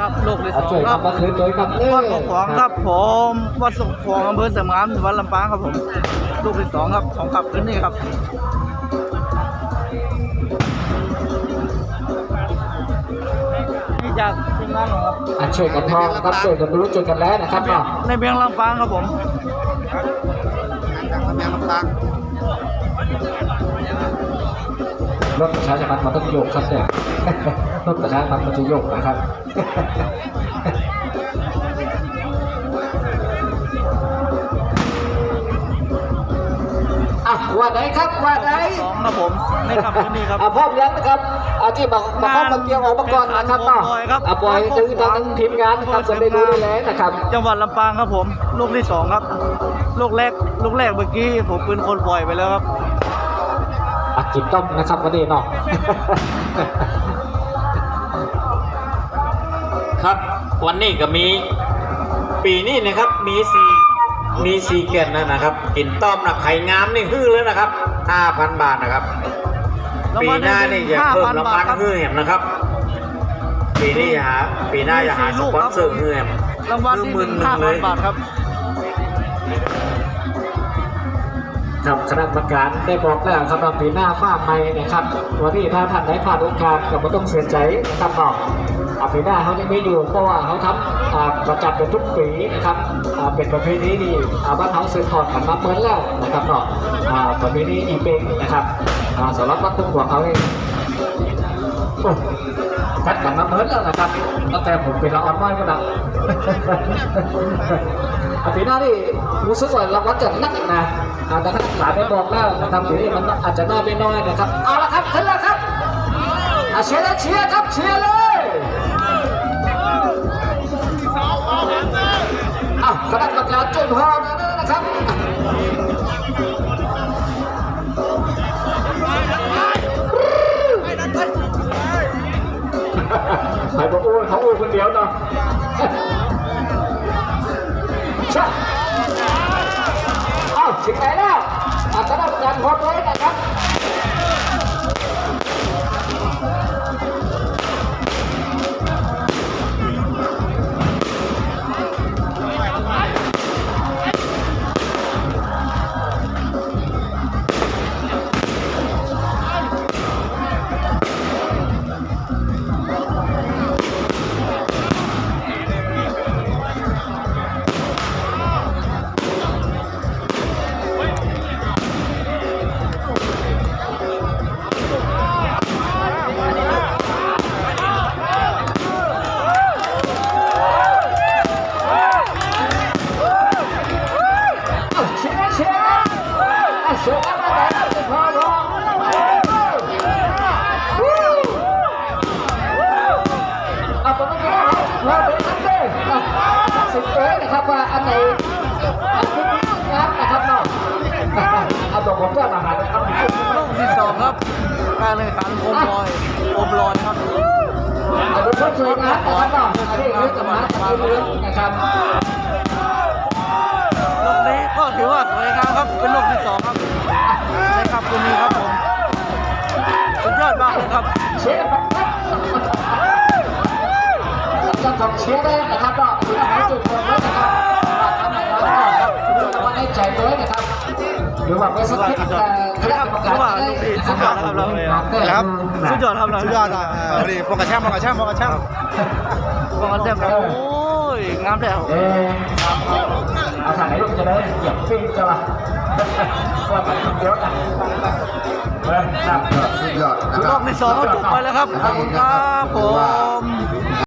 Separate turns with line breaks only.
ครับลูกที่ส
อะ
อง
ช่วย
ครั
ทำ
บ
มาคืนตัวครับเออ
วัดของขวางครับผมวัดสงขวางอำเภอเสมามจังหวัดลำปางครับผมลูกที่สองครับของขับขึ้นนี่ครับนี่จากทีมงานของครับ
อะช่วยกันทองครับช่วยกันรู้ช่วยกันแล้วนะครับเนาะ
ในเบียงลำปางครับผม
จากระเบียงลำปาง
รถประชาชนมันต้องโยกครับเนี่ยรถประชาชนมันจะโยกนะครับอะว่าไหนครับว่าไหน
สองครับผมในขับขึ้นนี่ครับ
อะพร้อมแล้วนะครับอะที่มามาเข้ามาเกี่ยวออกมาก่อนนะครับเนาะ
บอยครับ
อะบอยคือทางทีมงานนะครับจะได้รู้ได้แล้วนะครับ
จังหวัดลำปางครับผม ลูกที่สองครับ ลูกแรก ลูกแรกเมื่อกี้ผมเป็นคนปล่อยไปแล้วครับ
อะกินต้มนะครับวันนี้เนาะ
ครับวันนี้ก็มีปีนี้นะครับมีสีมีสีเกตนะนะครับ กินต้อมนะไข่งามนี่ฮื้อแล้วนะครับ5,000บาทนะครับ ปีหน้านี่จะเพิ่มรางวัลฮื้อแหมนะครับ ปีนี้อย่าหาปีหน้าอย่าหาสปอนเซอร์ฮื้อแหม
รางวัลที่หนึ่ง
ห
ห้า
มื่
พัน
เลย
บาทครับ
ครับคณะกรรมการได้บอกแล้วครับว่าปีหน้าฟ้าใหม่นะครับวันนี้ถ้าท่านได้ผ่านโอกาสก็ไม่ต้องเสียใจนะครับเนาะอะปีหน้าเขายังไม่อยู่เพราะว่าเขาทำอ่าประจำเป็นทุกปีนะครับเป็นประเพณีนี่อ่าบ้านเขาสืบทอดกันมาเมื่อแล้วนะครับเนาะอ่าประเพณีอีเป็งนะครับสำหรับวัดตุ้งหัวเขาเองกัดกันมาเมื่อแล้วนะครับตั้งแต่ผมเป็นละอ่อนไม้ก็ดัง ปีหน้านี่รู้สึกว่ารางวัลจะนักนะอ่าแต่ท่านหลายได้บอกแล้วนะครับปีนี้มันอาจจะน้อยไม่น้อยนะครับ เอาละครับขึ้นแล้วครับอะเชียร์เลยเชียร์ครับเชียร์เลยอ้าวคณะกรรมการจุดพอนะครับใครบอกโอ้ยเขาโอ้ยคนเดียวเนาะ ชะอ้าถึงไหนแล้วอาคณะกรรมการพร้อมเลยนะครับ เอาตัวผมก็มาหานะครับ
ลูกที่สองครับการแข่งขันโคมลอยโคมลอยครับ
เอาตัวช่วยงานะครับเนาะอันนี้จะมาทำเรื่องนะครับ
ลูกนี้ก็ถือว่าสวยงามครับ เป็นลูกที่สองครับในขับคืนนี้ครับผมสุดยอดมากเลยครับ
เชียร์ครับจะต้องเชียร์ได้นะครับก็ถือว่าหาจุดเด่นไว้นะครับ หรือว่าไปสักนิดแต่คณะกรรมการได้นะครับ
ครับ
สุดยอดครับเรา
สุดยอดอะเออดีพวกกระแช่พวกกระแช่พวกกระแช่
วางกันแซ่บครับโอ้ยงามแล้ว
เออเอาถ่ายรูปจะได้เหยียบฟิ้งจะละว่ามันเยอะนะเออครับ
สุดยอดนะค
ร
รั
อ
บบ
ที่สองก็จบไปแล้วครับขอบคุณครับผม